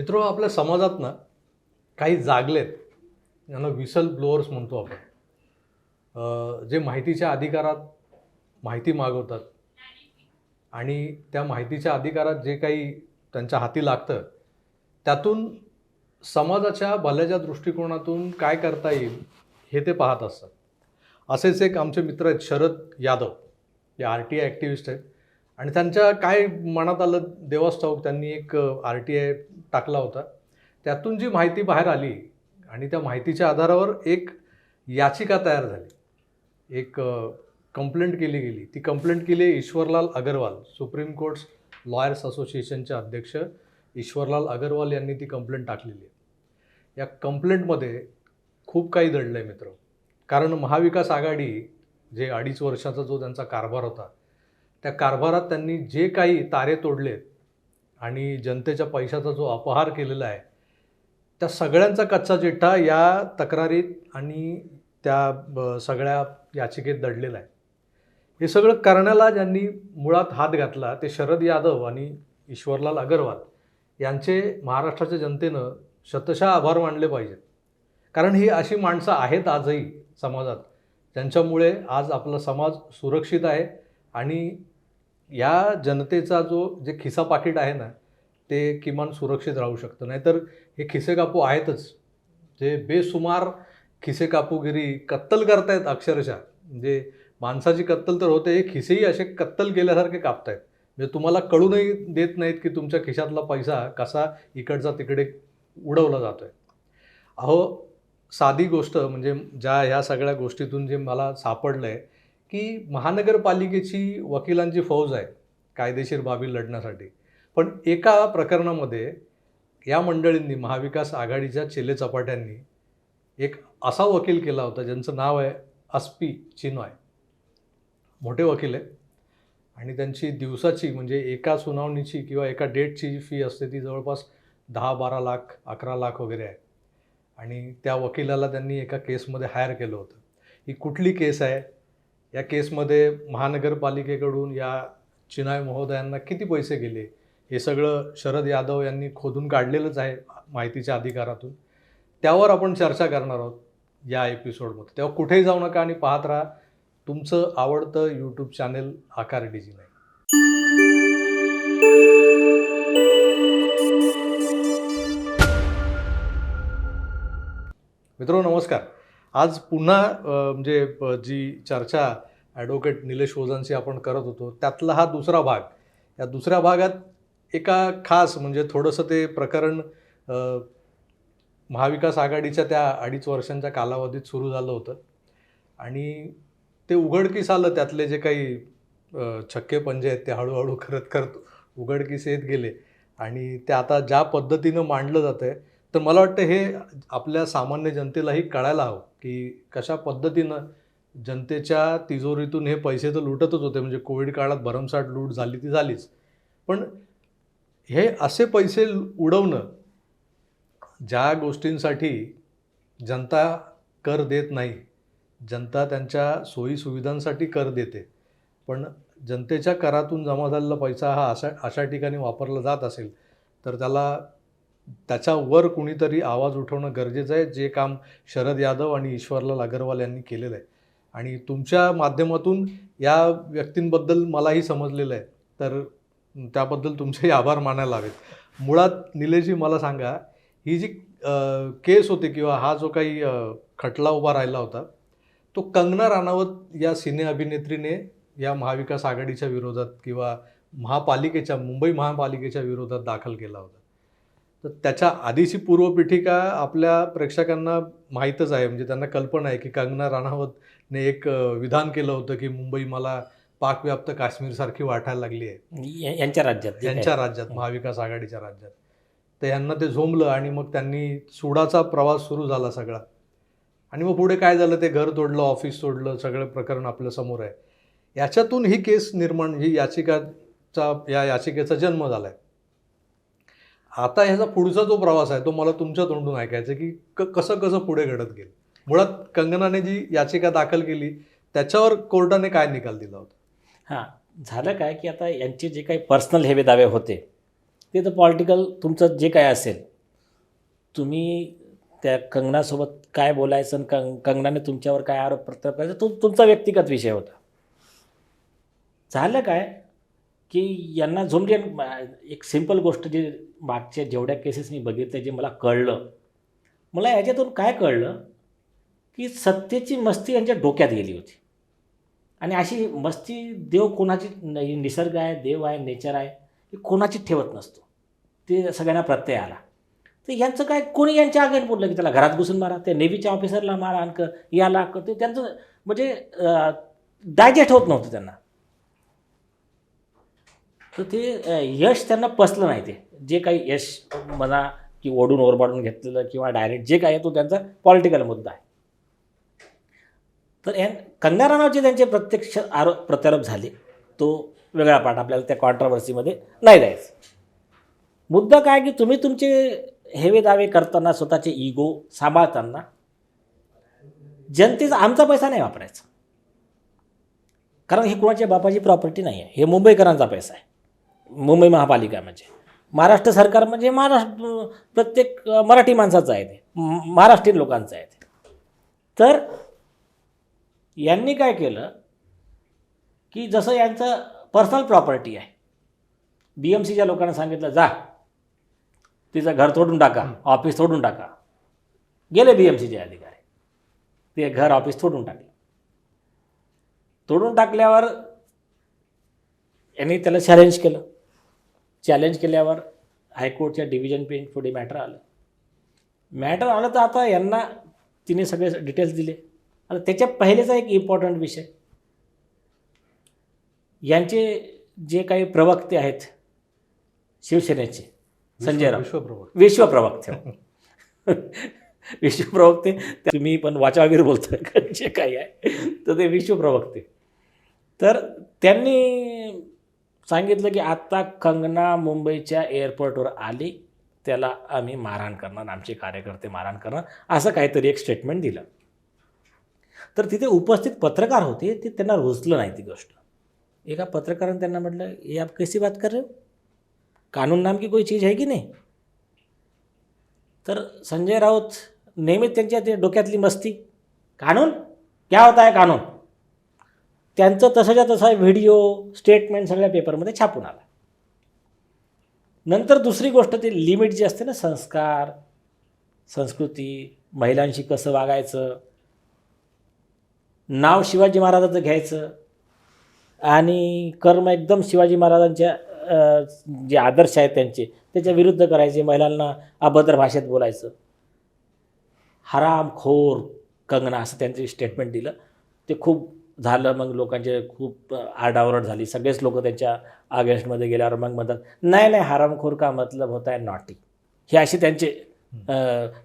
मित्र आपल्या समाजात ना काही जागलेत यांना विसल ब्लोअर्स म्हणतो आपण. जे माहितीच्या अधिकारात माहिती मागवतात आणि त्या माहितीच्या अधिकारात जे काही त्यांच्या हाती लागतं त्यातून समाजाच्या भल्याच्या दृष्टिकोनातून काय करता येईल हे ते पाहत असतात. असेच एक आमचे मित्र आहेत शरद यादव. हे आर टी आय ॲक्टिव्हिस्ट आहेत. आणि त्यांच्या काय मनात आलं देवास ठाऊक त्यांनी एक आर टी आय टाकला होता. त्यातून जी माहिती बाहेर आली आणि त्या माहितीच्या आधारावर एक याचिका तयार झाली. एक कंप्लेंट केली गेली. ती कंप्लेंट केली आहे Ishwarlal Agarwal supreme courts lawyers असोसिएशनचे अध्यक्ष ईश्वरलाल अगरवाल यांनी ती कंप्लेंट टाकलेली आहे. या कंप्लेंटमध्ये खूप काही दडलं आहे मित्र. कारण महाविकास आघाडी जे अडीच वर्षाचा जो त्यांचा कारभार होता त्या कारभारात त्यांनी जे काही तारे तोडलेत आणि जनतेच्या पैशाचा जो अपहार केलेला आहे त्या सगळ्यांचा कच्चा चिठ्ठा या तक्रारीत आणि त्या ब- सगळ्या याचिकेत दडलेला आहे. हे सगळं करण्याला ज्यांनी मुळात हात घातला ते शरद यादव आणि ईश्वरलाल अगरवाल यांचे महाराष्ट्राच्या जनतेनं शतशः आभार मानले पाहिजेत. कारण ही अशी माणसं आहेत आजही समाजात ज्यांच्यामुळे आज आपला समाज सुरक्षित आहे आणि या जनतेचा जो जे खिसा पाकिट आहे ना ते किमान सुरक्षित राहू शकतं. नाहीतर हे खिसे कापू आहेतच. जे बेसुमार खिसे कापूगिरी कत्तल करतायत अक्षरशः. म्हणजे माणसाची कत्तल तर होते हे खिसेही असे कत्तल केल्यासारखे कापतायत. म्हणजे तुम्हाला कळूनही देत नाहीत की तुमच्या खिशातला पैसा कसा इकडचा तिकडे उडवला जातो आहे अहो साधी गोष्ट म्हणजे ज्या ह्या सगळ्या गोष्टीतून जे मला सापडलं आहे की महानगरपालिकेची वकिलांची फौज आहे कायदेशीर बाबी लढण्यासाठी. पण एका प्रकरणामध्ये या मंडळींनी महाविकास आघाडीच्या चेले चपाट्यांनी एक असा वकील केला होता ज्यांचं नाव आहे अस्पी चिनॉय मोठे वकील आहे आणि त्यांची दिवसाची म्हणजे एका सुनावणीची किंवा एका डेटची जी फी असते ती जवळपास दहा बारा लाख अकरा लाख वगैरे आहे. आणि त्या वकिलाला त्यांनी एका केसमध्ये हायर केलं होतं. ही कुठली केस आहे? या केसमध्ये महानगरपालिकेकडून या चिनाय महोदयांना किती पैसे गेले? हे सगळं शरद यादव यांनी खोदून काढलेलंच आहे माहितीच्या अधिकारातून. त्यावर आपण चर्चा करणार आहोत या एपिसोडमध्ये. तेव्हा कुठेही जाऊ नका आणि पाहत राहा. तुमचं आवडतं यूट्यूब चॅनेल आकार डीजी नाही मित्र नमस्कार. आज पुन्हा म्हणजे जी चर्चा ॲडव्होकेट निलेश ओझांशी आपण करत होतो त्यातला हा दुसरा भाग. या दुसऱ्या भागात एका खास म्हणजे थोडंसं ते प्रकरण महाविकास आघाडीच्या त्या अडीच वर्षांच्या कालावधीत सुरू झालं होतं. आणि ते उघडकीस आलं त्यातले जे काही छक्के पंजे आहेत ते हळूहळू करत करत उघडकीस येत गेले. आणि ते आता ज्या पद्धतीनं मांडलं जातं आहे तर मला वाटतं हे आपल्या सामान्य जनतेलाही कळायला हवं की कशा पद्धतीनं जनतेच्या तिजोरीतून हे पैसे तर लुटतच होते. म्हणजे कोविड काळात भरमसाठ लूट झाली ती झालीच. पण हे असे पैसे उडवणं ज्या गोष्टींसाठी जनता कर देत नाही जनता त्यांच्या सोयीसुविधांसाठी कर देते. पण जनतेच्या करातून जमा झालेला पैसा हा अशा अशा ठिकाणी वापरला जात असेल तर त्याला त्याच्यावर कुणीतरी आवाज उठवणं गरजेचं आहे जे काम शरद यादव आणि ईश्वरलाल अगरवाल यांनी केलेलं आहे. आणि तुमच्या माध्यमातून या व्यक्तींबद्दल मलाही समजलेलं आहे. तर त्याबद्दल तुमचेही आभार मानायला हवेत. मुळात निलेशजी मला सांगा ही जी केस होती किंवा हा जो काही खटला उभा राहिला होता तो कंगना राणावत या सिने अभिनेत्रीने या महाविकास आघाडीच्या विरोधात किंवा महापालिकेच्या मुंबई महापालिकेच्या विरोधात दाखल केला होता. तर त्याच्या आधीची पूर्वपीठिका आपल्या प्रेक्षकांना माहीतच आहे. म्हणजे त्यांना कल्पना आहे की कंगना राणावतने एक विधान केलं होतं की मुंबई मला पाकव्याप्त काश्मीरसारखी वाटायला लागली आहे. यांच्या राज्यात. यांच्या. राज्यात महाविकास आघाडीच्या राज्यात. तर यांना ते झोंबलं आणि मग त्यांनी सुडाचा प्रवास सुरू झाला सगळा. आणि मग पुढे काय झालं? ते घर तोडलं ऑफिस तोडलं सगळं प्रकरण आपल्यासमोर आहे. याच्यातून ही केस निर्माण ही याचिकाचा या याचिकेचा जन्म झाला आहे आता ह्याचा पुढचा जो प्रवास आहे तो मला तुमच्या तोंडून ऐकायचा की क कसं कसं पुढे घडत गेलं? मुळात कंगनाने जी याचिका दाखल केली त्याच्यावर कोर्टाने काय निकाल दिला होता? हां झालं काय की आता यांचे जे काही पर्सनल हेवे दावे होते ते तर पॉलिटिकल तुमचं जे काय असेल तुम्ही त्या कंगनासोबत काय बोलायचं आणि कंग कंगनाने तुमच्यावर काय आरोप प्रत्यारोप करायचा तो तुमचा व्यक्तिगत विषय होता. झालं काय की यांना झोमली एक सिंपल गोष्ट जी मागच्या जेवढ्या केसेस मी बघितल्या जे मला कळलं मला याच्यातून काय कळलं? की सत्तेची मस्ती यांच्या डोक्यात गेली होती. आणि अशी मस्ती देव कोणाची निसर्ग आहे देव आहे नेचर आहे ही कोणाची ठेवत नसतो. ते सगळ्यांना प्रत्यय आला. तर यांचं काय कोणी यांच्या आगेन बोललं की त्याला घरात घुसून मारा त्या नेव्हीच्या ऑफिसरला मारा आणक याला ते त्यांचं म्हणजे डायजेस्ट होत नव्हतं त्यांना. तर ते यश त्यांना पसलं नाही ते. जे काही यश म्हणा की ओढून ओरबाडून घेतलेलं किंवा डायरेक्ट जे काय आहे तो त्यांचा पॉलिटिकल मुद्दा आहे. तर या कंगना राणावचे त्यांचे प्रत्यक्ष आरोप प्रत्यारोप झाले. तो वेगळा पाठ आपल्याला त्या कॉन्ट्रावर्सीमध्ये नाही द्यायचं. मुद्दा काय की तुम्ही तुमचे हेवे दावे करताना स्वतःचे इगो सांभाळताना जनतेचा आमचा पैसा नाही वापरायचा. कारण ही कुणाच्या बापाची प्रॉपर्टी नाही आहे हे मुंबईकरांचा पैसा आहे. मुंबई महापालिका म्हणजे. महाराष्ट्र सरकार म्हणजे महाराष्ट्र प्रत्येक मराठी माणसाचं आहे ते. महाराष्ट्रीयन लोकांचं आहे ते. तर यांनी काय केलं? की जसं यांचं पर्सनल प्रॉपर्टी आहे. बी एम सीच्या लोकांना सांगितलं जा तिचं घर तोडून टाका ऑफिस तोडून टाका. गेले बी एम सीचे अधिकारी. ते घर ऑफिस तोडून टाकलं. तोडून टाकल्यावर यांनी त्याला चॅलेंज केलं. चॅलेंज केल्यावर हायकोर्टच्या डिव्हिजन बेंच पुढे मॅटर आलं. मॅटर आलं तर आता यांना तिने सगळे डिटेल्स दिले. आता त्याच्या पहिलेचा एक इम्पॉर्टंट विषय. यांचे जे काही प्रवक्ते आहेत शिवसेनेचे संजय विश्वप्रभू विश्वप्रवक्ते. विश्वप्रवक्ते तुम्ही पण वाचावीर बोलतोय का? जे काही आहे तर ते विश्वप्रवक्ते. तर त्यांनी सांगितलं की आत्ता कंगना मुंबईच्या एअरपोर्टवर आली. त्याला आम्ही मारहाण करणार आमचे कार्यकर्ते मारहाण करणार असं काहीतरी एक स्टेटमेंट दिलं. तर तिथे उपस्थित पत्रकार होते ते त्यांना रुचलं नाही ती गोष्ट. एका पत्रकाराने त्यांना म्हटलं ये आप कैसी बात कर रहे हो? कानून नाम की कोई चीज़ है की नाही? तर संजय राऊत नेहमीच त्यांच्या ते डोक्यातली मस्ती. कानून? क्या होता है कानून? त्यांचं तसंच्या तसा व्हिडिओ स्टेटमेंट सगळ्या पेपरमध्ये छापून आला. नंतर दुसरी गोष्ट ते लिमिट जी असते ना संस्कार संस्कृती महिलांशी कसं वागायचं नाव शिवाजी महाराजाचं घ्यायचं आणि कर्म एकदम शिवाजी महाराजांच्या जे आदर्श आहेत त्यांचे त्याच्या विरुद्ध करायचे महिलांना अभद्र भाषेत बोलायचं. हरामखोर कंगना असं त्यांचं स्टेटमेंट दिलं. ते खूप झालं मग लोकांचे खूप आरडाओरड झाली. सगळेच लोक त्यांच्या अगेन्स्टमध्ये गेल्यावर मग म्हणतात नाही नाही हरामखोर का मतलब होता आहे नॉटी हे असे त्यांचे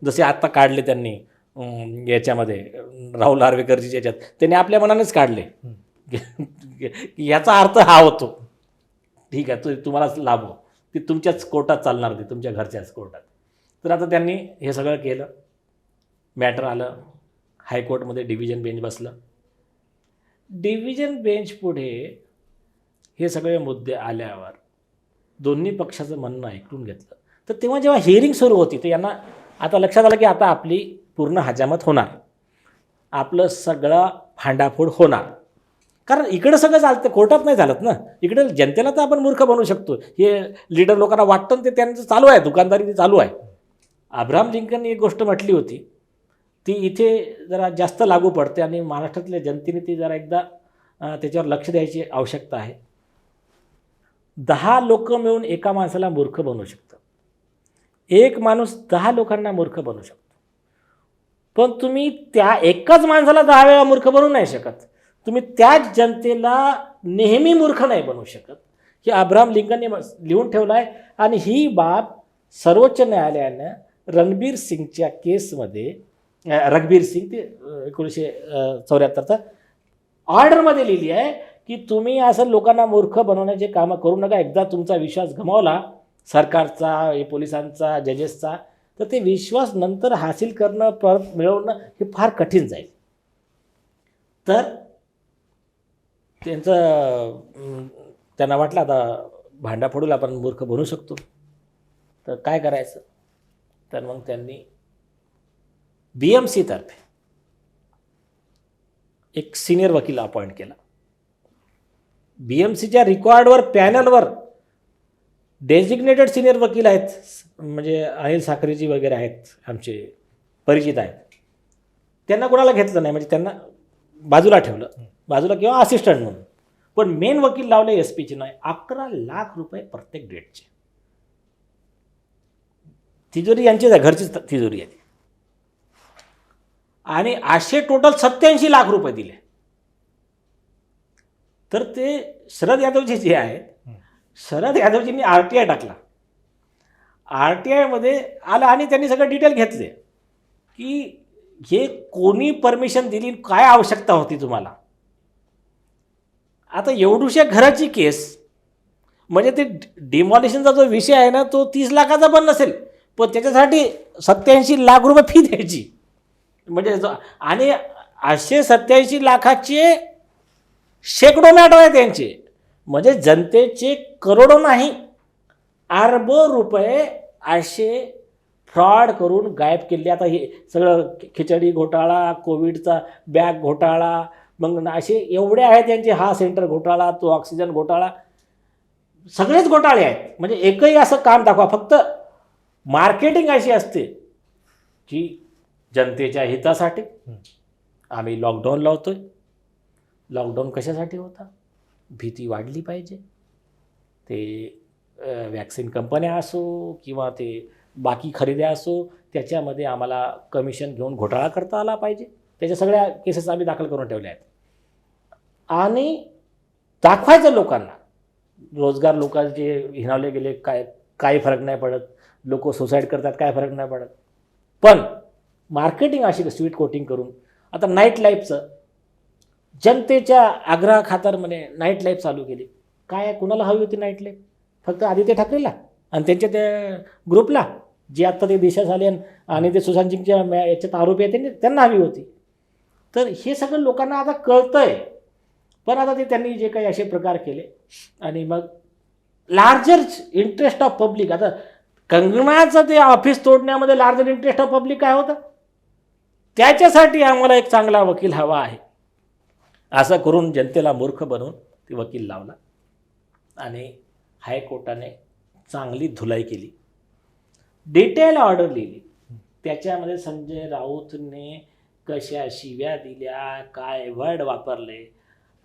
जसे आत्ता काढले त्यांनी याच्यामध्ये राहुल आर्वेकरजी याच्यात त्यांनी आपल्या मनानेच काढले. याचा अर्थ हा होतो. ठीक आहे तो तुम्हालाच लाभ. हो ती तुमच्याच कोर्टात चालणार ती तुमच्या घरच्याच कोर्टात. तर आता त्यांनी हे सगळं केलं. मॅटर आलं. हायकोर्टमध्ये डिव्हिजन बेंच बसलं. डिव्हिजन बेंच पुढे हे सगळे मुद्दे आल्यावर दोन्ही पक्षाचं म्हणणं ऐकून घेतलं. तर तेव्हा जेव्हा हिअरिंग सुरू होती तर यांना आता लक्षात आलं की आता आपली पूर्ण हजामत होणार. आपलं सगळं भांडाफोड होणार. कारण इकडं सगळं चालतं कोर्टात नाही झालं ना. इकडे जनतेला तर आपण मूर्ख बनवू शकतो. हे लीडर लोकांना वाटतं ते त्यांचं चालू आहे दुकानदारी ते चालू आहे. अब्राहम लिंकन एक गोष्ट म्हटली होती ती इथे जरा जास्त लागू पडते आणि महाराष्ट्रातल्या जनतेने ती जरा एकदा त्याच्यावर लक्ष द्यायची आवश्यकता आहे. दहा लोक मिळून एका माणसाला मूर्ख बनवू शकतं. एक माणूस दहा लोकांना मूर्ख बनवू शकतो. पण तुम्ही त्या एकाच माणसाला दहा वेळा मूर्ख बनवू नाही शकत. तुम्ही त्याच जनतेला नेहमी मूर्ख नाही बनवू शकत. हे अब्राहम लिंकनने लिहून ठेवलं आहे आणि ही बाब सर्वोच्च न्यायालयानं रणबीर सिंगच्या केसमध्ये रघबीर सिंग ते एकोणीसशे चौऱ्याहत्तरचा ऑर्डरमध्ये लिहिली आहे की तुम्ही असं लोकांना मूर्ख बनवण्याचे कामं करू नका. एकदा तुमचा विश्वास गमावला सरकारचा पोलिसांचा जजेसचा तर ते विश्वास नंतर हासिल करणं परत मिळवणं हे फार कठीण जाईल. तर त्यांचं त्यांना वाटलं आता भांडाफोडूला आपण मूर्ख बनू शकतो. तर काय करायचं? तर मग त्यांनी बी एम सीतर्फे एक सिनियर वकील अपॉइंट केला. बी एम सीच्या पॅनलवर डेजिग्नेटेड सिनियर वकील आहेत. म्हणजे अनिल साखरेजी वगैरे आहेत आमचे परिचित आहेत. त्यांना कोणाला घेतलं नाही म्हणजे त्यांना बाजूला ठेवलं. बाजूला किंवा असिस्टंट म्हणून. पण मेन वकील लावले एस पीचे नाही अकरा लाख रुपये प्रत्येक डेटचे तिजोरी यांचीच आहे घरचीच तिजोरी आहे आणि असे टोटल सत्याऐंशी लाख रुपये दिले. तर ते शरद यादवजी जे आहेत शरद यादवजींनी आर टी आय टाकला. आर टी आयमध्ये आलं आणि त्यांनी सगळं डिटेल घेतले. की हे कोणी परमिशन दिली काय आवश्यकता होती तुम्हाला? आता एवढूशा घराची केस म्हणजे ते डिमॉलिशनचा जो विषय आहे ना तो तीस लाखाचा पण नसेल पण त्याच्यासाठी सत्याऐंशी लाख रुपये फी द्यायची. म्हणजे आणि आठशे सत्याऐंशी लाखाचे शेकडो मॅटर आहे त्यांचे. म्हणजे जनतेचे करोडो नाही. अरबो रुपये आठशे फ्रॉड करून गायब केले. आता हे सगळं खिचडी घोटाळा कोविडचा बॅग घोटाळा मग असे एवढे आहेत त्यांचे. हा सेंटर घोटाळा तो ऑक्सिजन घोटाळा. सगळेच घोटाळे आहेत. म्हणजे एकही असं काम दाखवा. फक्त मार्केटिंग अशी असते की जनतेच्या हितासाठी आम्ही लॉकडाऊन लावतोय. लॉकडाऊन कशासाठी होता? भीती वाढली पाहिजे. ते वॅक्सिन कंपन्या असो किंवा ते बाकी खरेद्या असो त्याच्यामध्ये आम्हाला कमिशन घेऊन घोटाळा करता आला पाहिजे. त्याच्या सगळ्या केसेस आम्ही दाखल करून ठेवल्या आहेत. आणि दाखवायचं लोकांना. रोजगार लोकांचे हिनावले गेले काय काही फरक नाही पडत. लोक सुसाईड करतात काय फरक नाही पडत. पण मार्केटिंग अशी स्वीट कोटिंग करून आता नाईट लाईफचं जनतेच्या आग्रहाखातर म्हणे नाईट लाईफ चालू केली. काय कुणाला हवी होती नाईट लाईफ फक्त आदित्य ठाकरेला आणि त्यांच्या त्या ग्रुपला जे आत्ता ते दिशा झाले आणि ते सुशांत सिंगच्या याच्यात आरोपी आहेत त्यांनी त्यांना हवी होती. तर हे सगळं लोकांना आता कळतंय. पण आता ते त्यांनी जे काही असे प्रकार केले आणि मग लार्जर इंटरेस्ट ऑफ पब्लिक आता कंगनाचं ते ऑफिस तोडण्यामध्ये लार्जर इंटरेस्ट ऑफ पब्लिक काय होतं? त्याच्यासाठी आम्हाला एक चांगला वकील हवा आहे. असं करून जनतेला मूर्ख बनवून ते वकील लावला. आणि हायकोर्टाने चांगली धुलाई केली. डिटेल ऑर्डर लिहिली. त्याच्यामध्ये संजय राऊतने कशा शिव्या दिल्या काय वर्ड वापरले.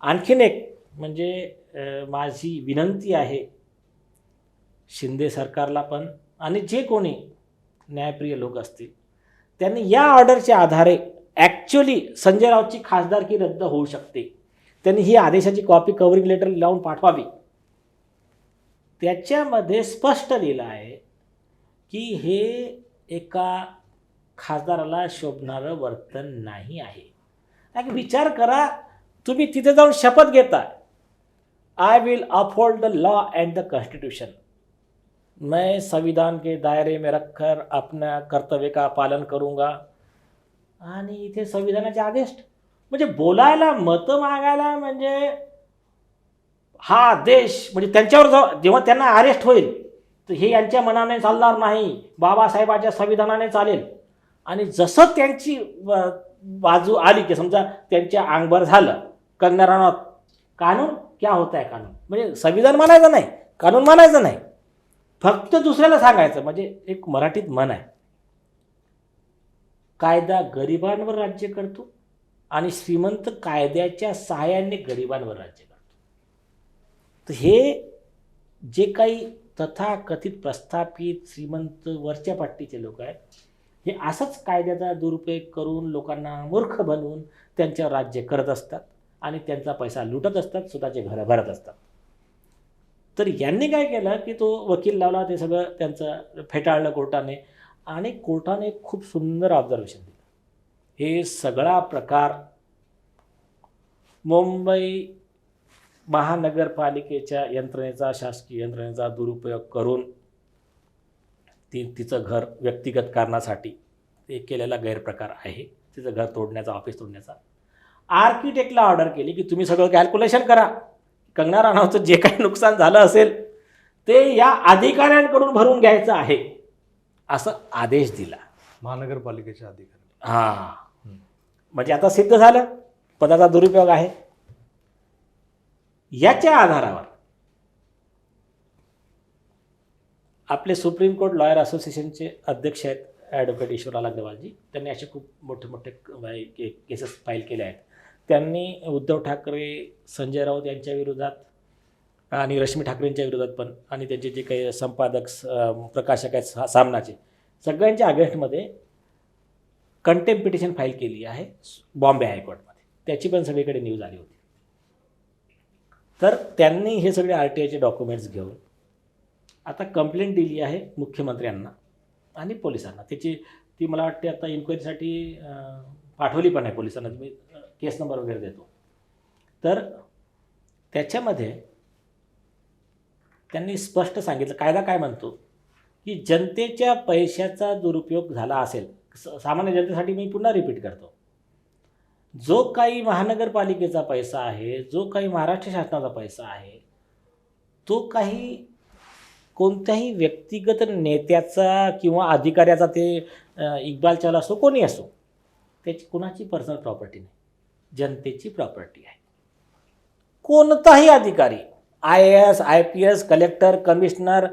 आणखीन एक म्हणजे माझी विनंती आहे शिंदे सरकारला पण आणि जे कोणी न्यायप्रिय लोक असतील त्यांनी या ऑर्डरच्या आधारे ॲक्च्युली संजय राऊतची खासदारकी रद्द होऊ शकते. त्यांनी ही आदेशाची कॉपी कव्हरिंग लेटर लावून पाठवावी. त्याच्यामध्ये स्पष्ट लिहिलं आहे की हे एका खासदाराला शोभणारं वर्तन नाही आहे. विचार करा तुम्ही तिथे जाऊन शपथ घेता. I will uphold the law and the constitution मैं संविधान के दायरे में रखकर अपना कर्तव्य का पालन करूंगा। आणि इथे संविधानाचे आदेश म्हणजे बोलायला मतं मागायला म्हणजे हा देश म्हणजे त्यांच्यावर जेव्हा जेव्हा त्यांना अरेस्ट होईल तर हे यांच्या मनाने चालणार नाही. बाबासाहेबाच्या संविधानाने चालेल. आणि जसं त्यांची बाजू आली की समजा त्यांच्या अंगभर झालं कंगना राणावत कानून क्या होता है कानून? म्हणजे संविधान मानायचं नाही कानून मानायचं नाही. फक्त दुसऱ्याला सांगायचं म्हणजे एक मराठीत मन आहे. कायदा गरिबांवर राज्य करतो आणि श्रीमंत कायद्याच्या सहाय्याने गरिबांवर राज्य करतो. तर हे जे काही तथाकथित प्रस्थापित श्रीमंत वरच्या पट्टीचे लोक आहेत हे असंच कायद्याचा दुरुपयोग करून लोकांना मूर्ख बनवून त्यांच्यावर राज्य करत असतात आणि त्यांचा पैसा लुटत असतात स्वतःचे घरं भरत असतात. तर यांनी काय केलं की तो वकील लावला ते सगळं त्यांचं फेटाळलं कोर्टाने आणि कोर्टाने खूप सुंदर ऑब्झर्वेशन दिलं. हे सगळा प्रकार मुंबई महानगरपालिकेच्या यंत्रणेचा शासकीय यंत्रणेचा दुरुपयोग करून ती तिचं घर व्यक्तिगत कारणासाठी ते केलेला गैरप्रकार आहे. तिचं घर तोडण्याचा ऑफिस तोडण्याचा. आर्किटेक्टला ऑर्डर केली की तुम्ही सगळं कॅल्क्युलेशन करा. कंगना राणावचं जे काही नुकसान झालं असेल ते या अधिकाऱ्यांकडून भरून घ्यायचं आहे असं आदेश दिला. महानगरपालिकेचे अधिकारी हां. म्हणजे आता सिद्ध झालं पदाचा दुरुपयोग आहे. याच्या आधारावर आपले सुप्रीम कोर्ट लॉयर असोसिएशनचे अध्यक्ष आहेत ॲडव्होकेट ईश्वराला अग्रवालजी त्यांनी असे खूप मोठे मोठे केसेस फाईल केले आहेत. त्यांनी उद्धव ठाकरे संजय राऊत यांच्या विरोधात आणि रश्मी ठाकरेंच्या विरोधात पण आणि त्यांचे जे काही संपादक प्रकाशक आहेत सा- सामनाचे सगळ्यांच्या अगेन्स्टमध्ये कंटेम्प पिटिशन फाईल केली आहे बॉम्बे हायकोर्टमध्ये. त्याची पण सगळीकडे न्यूज आली होती. तर त्यांनी हे सगळे आर टी आयचे डॉक्युमेंट्स घेऊन आता कंप्लेंट दिली आहे मुख्यमंत्र्यांना आणि पोलिसांना. त्याची ती मला वाटते आता इन्क्वायरीसाठी पाठवली पण आहे पोलिसांना. मी केस नंबर वगैरे देतो. तर त्याच्यामध्ये त्यांनी स्पष्ट सांगितलं कायदा काय म्हणतो? की जनतेच्या पैशाचा दुरुपयोग झाला असेल सामान्य जनतेसाठी मी पुन्हा रिपीट करतो. जो काही महानगरपालिकेचा पैसा आहे जो काही महाराष्ट्र शासनाचा पैसा आहे तो काही कोणत्याही व्यक्तिगत नेत्याचा किंवा अधिकाऱ्याचा ते इकबाल इक्बाल चाल असो कोणी असो त्याची कुणाची पर्सनल प्रॉपर्टी नाही. जनतेची प्रॉपर्टी आहे. कोणताही अधिकारी I A S I P S collector commissioner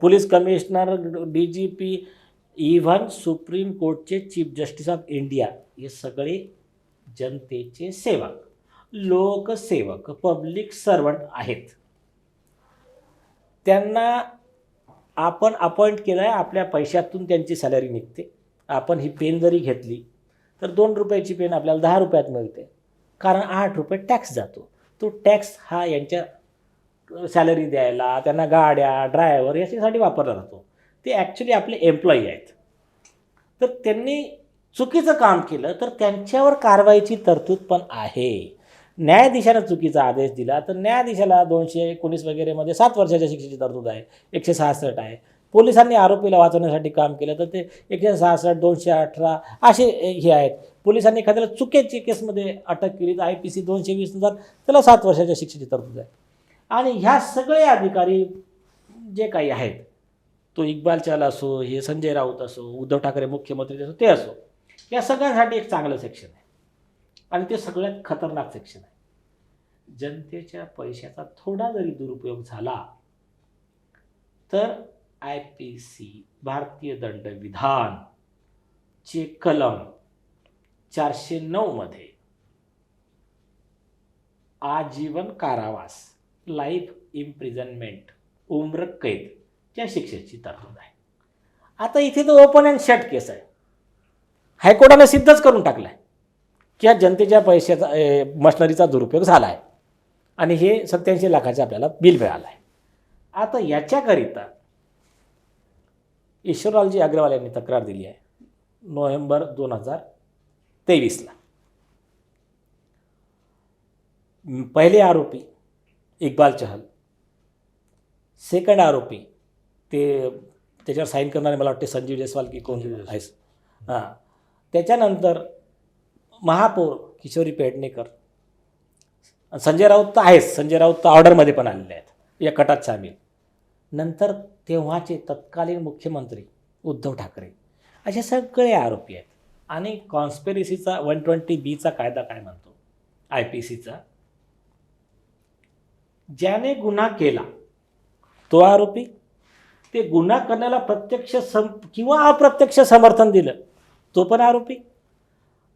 police commissioner D G P even supreme कोर्टचे chief justice of India हे सगळे जनतेचे सेवक लोकसेवक पब्लिक सर्वंट आहेत. त्यांना आपण अपॉइंट केलं आहे आपल्या पैशातून त्यांची सॅलरी निघते. आपण ही पेन जरी घेतली तर दोन रुपयाची पेन आपल्याला दहा रुपयात मिळते. कारण आठ रुपये टॅक्स जातो. तो टॅक्स हा यांच्या सॅलरी द्यायला त्यांना गाड्या ड्रायव्हर याच्यासाठी वापरला जातो. ते ॲक्च्युली आपले एम्प्लॉई आहेत. तर त्यांनी चुकीचं काम केलं तर त्यांच्यावर कारवाईची तरतूद पण आहे. न्यायाधीशानं चुकीचा आदेश दिला तर न्यायाधीशाला दोनशे एकोणीस वगैरेमध्ये सात वर्षाच्या शिक्षेची तरतूद आहे एकशे सहासष्ट आहे. पोलिसांनी आरोपीला वाचवण्यासाठी काम केलं तर ते एकशे सहासष्ट दोनशे अठरा असे हे आहेत. पोलिसांनी एखाद्याला चुकीची केसमध्ये अटक केली तर आय पी सी दोनशे वीस हजार त्याला सात वर्षाच्या शिक्षेची तरतूद आहे. आणि ह्या सगळे अधिकारी जे काही आहेत तो इक्बाल चाल असो हे संजय राऊत असो उद्धव ठाकरे मुख्यमंत्री असो ते असो या सगळ्यांसाठी एक चांगलं सेक्शन आहे. आणि ते सगळ्यात खतरनाक सेक्शन आहे. जनतेच्या पैशाचा थोडा जरी दुरुपयोग झाला तर आय पी सी भारतीय दंडविधान चे कलम चारशे नऊमध्ये आजीवन कारावास लाईफ इम्प्रिझनमेंट उम्र कैद या शिक्षेची तरतूद आहे. आता इथे तर ओपन अँड शट केस आहे. हायकोर्टाने सिद्धच करून टाकलं आहे की या जनतेच्या पैशाचा ए, दुरुपयोग झाला आहे आणि हे सत्याऐंशी लाखाचे आपल्याला बिल मिळालं आहे आता याच्याकरिता ईश्वरलालजी अग्रवाल यांनी तक्रार दिली आहे. नोव्हेंबर दोन हजार तेवीसला. पहिले आरोपी इक्बाल चहल सेकंड आरोपी ते त्याच्यावर साईन करणारे मला वाटते संजीव जयस्वाल की कोण. आहेस हां. त्याच्यानंतर महापौर किशोरी पेडणेकर संजय राऊत तर आहेच संजय राऊत तर ऑर्डरमध्ये पण आलेले आहेत. या कटात सामील. नंतर तेव्हाचे तत्कालीन मुख्यमंत्री उद्धव ठाकरे. असे सगळे आरोपी आहेत. आणि कॉन्स्पेरिसीचा वन ट्वेंटी बीचा कायदा काय म्हणतो? आय पी सीचा ज्याने गुन्हा केला तो आरोपी ते गुन्हा करण्याला प्रत्यक्ष सम किंवा अप्रत्यक्ष समर्थन दिलं तो पण आरोपी.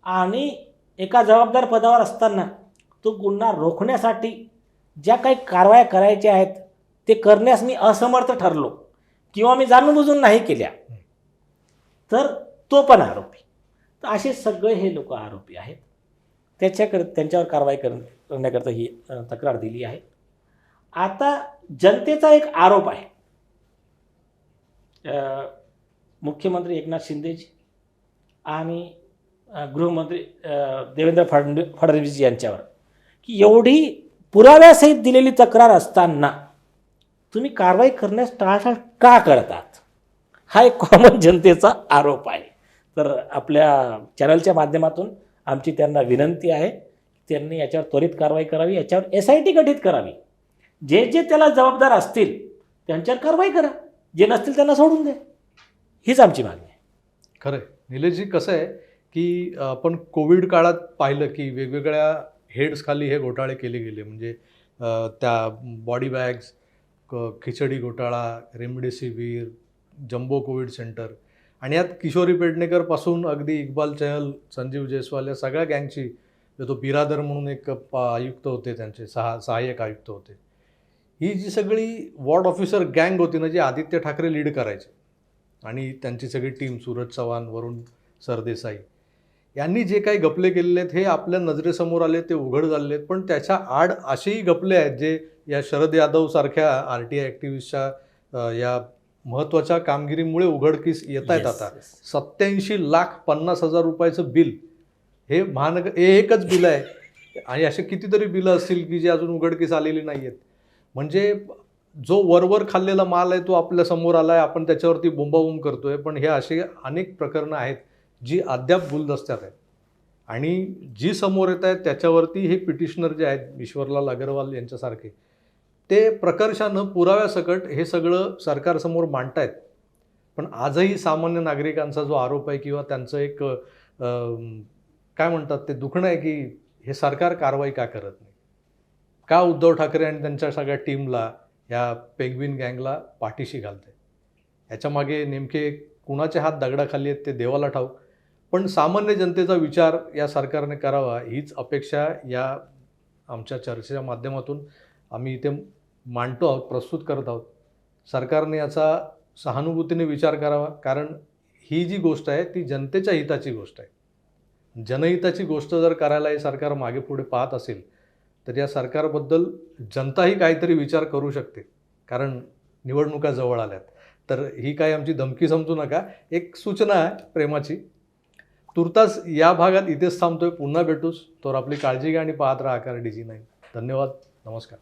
आणि एका जबाबदार पदावर असताना तो गुन्हा रोखण्यासाठी ज्या काही कारवाया करायच्या आहेत ते करण्यास मी असमर्थ ठरलो. किंवा मी जाणून बुजून नाही केल्या तर तो पण आरोपी. तर असे सगळे हे लोक आरोपी आहेत. त्याच्याकर त्यांच्यावर कारवाई कर करण्याकरता ही तक्रार दिली आहे. आता जनतेचा एक आरोप आहे. मुख्यमंत्री एकनाथ शिंदेजी आणि गृहमंत्री देवेंद्र फडणवीस फडणवीस यांच्यावर की एवढी पुराव्यासहित दिलेली तक्रार असताना तुम्ही कारवाई करण्यास टाळाटाळ का करतात? हा एक कॉमन जनतेचा आरोप आहे. तर आपल्या चॅनलच्या माध्यमातून आमची त्यांना विनंती आहे त्यांनी याच्यावर त्वरित कारवाई करावी याच्यावर एस आय टी गठीत करावी. जे जे त्याला जबाबदार असतील त्यांच्यावर कारवाई करा. जे नसतील त्यांना सोडून द्या. हीच आमची मागणी आहे. खरं आहे निलेशजी कसं आहे की आपण कोविड काळात पाहिलं की वेगवेगळ्या हेड्स खाली हे घोटाळे केले गेले. म्हणजे त्या बॉडी बॅग्स क खिचडी घोटाळा रेमडेसिवीर जम्बो कोविड सेंटर. आणि यात किशोरी पेडणेकरपासून अगदी इक्बाल चहल संजीव जयस्वाल या सगळ्या गँगची तो बिरादर म्हणून एक प- आयुक्त होते त्यांचे सहा सहाय्यक आयुक्त होते. ही जी सगळी वॉर्ड ऑफिसर गँग होती ना जी आदित्य ठाकरे लीड करायचे. आणि त्यांची सगळी टीम सूरज चव्हाण वरुण सरदेसाई यांनी जे काही गपले केलेले आहेत हे आपल्या नजरेसमोर आले ते उघड झालेले आहेत पण त्याच्या आड असेही गपले आहेत जे या शरद यादव सारख्या आर टी आय ॲक्टिव्हिस्टच्या या महत्त्वाच्या कामगिरीमुळे उघडकीस येत आहेत आता. सत्याऐंशी लाख पन्नास हजार रुपयाचं बिल. हे महानगर हे एकच बिल आहे. आणि असे कितीतरी बिलं असतील की जे अजून उघडकीस आलेली नाही आहेत म्हणजे जो वरवर खाल्लेला माल आहे तो आपल्यासमोर आला आहे आपण त्याच्यावरती बोंबाबोंब करतोय. पण हे असे अनेक प्रकरणं आहेत. जी अद्याप गुलदस्त्यात आहेत. आणि जी समोर येत आहेत त्याच्यावरती हे पिटिशनर जे आहेत ईश्वरलाल अगरवाल यांच्यासारखे ते प्रकर्षानं पुराव्यासकट हे सगळं सरकारसमोर मांडतायत. पण आजही सामान्य नागरिकांचा जो आरोप आहे किंवा त्यांचं एक काय म्हणतात ते दुखणं आहे की हे सरकार कारवाई का करत नाही? का उद्धव ठाकरे आणि त्यांच्या सगळ्या टीमला ह्या पेंग्विन गँगला पाठीशी घालते ह्याच्यामागे नेमके कुणाचे हात दगडाखाली आहेत ते देवाला ठाऊक. पण सामान्य जनतेचा विचार या सरकारने करावा हीच अपेक्षा या आमच्या चर्चेच्या माध्यमातून आम्ही इथे मांडतो आहोत प्रस्तुत करत आहोत. सरकारने याचा सहानुभूतीने विचार करावा कारण ही जी गोष्ट आहे ती जनतेच्या हिताची गोष्ट आहे. जनहिताची गोष्ट जर करायला हे सरकार मागे पुढे पाहत असेल तर या सरकारबद्दल जनताही काहीतरी विचार करू शकते कारण निवडणुका जवळ आल्यात. तर ही काही आमची धमकी समजू नका. एक सूचना आहे प्रेमाची तुर्तास या भागात इथेच थांबतोय. पुन्हा भेटूस तर आपली काळजी घ्या आणि पाहत राहा आकार डी जी नाईन. धन्यवाद. नमस्कार.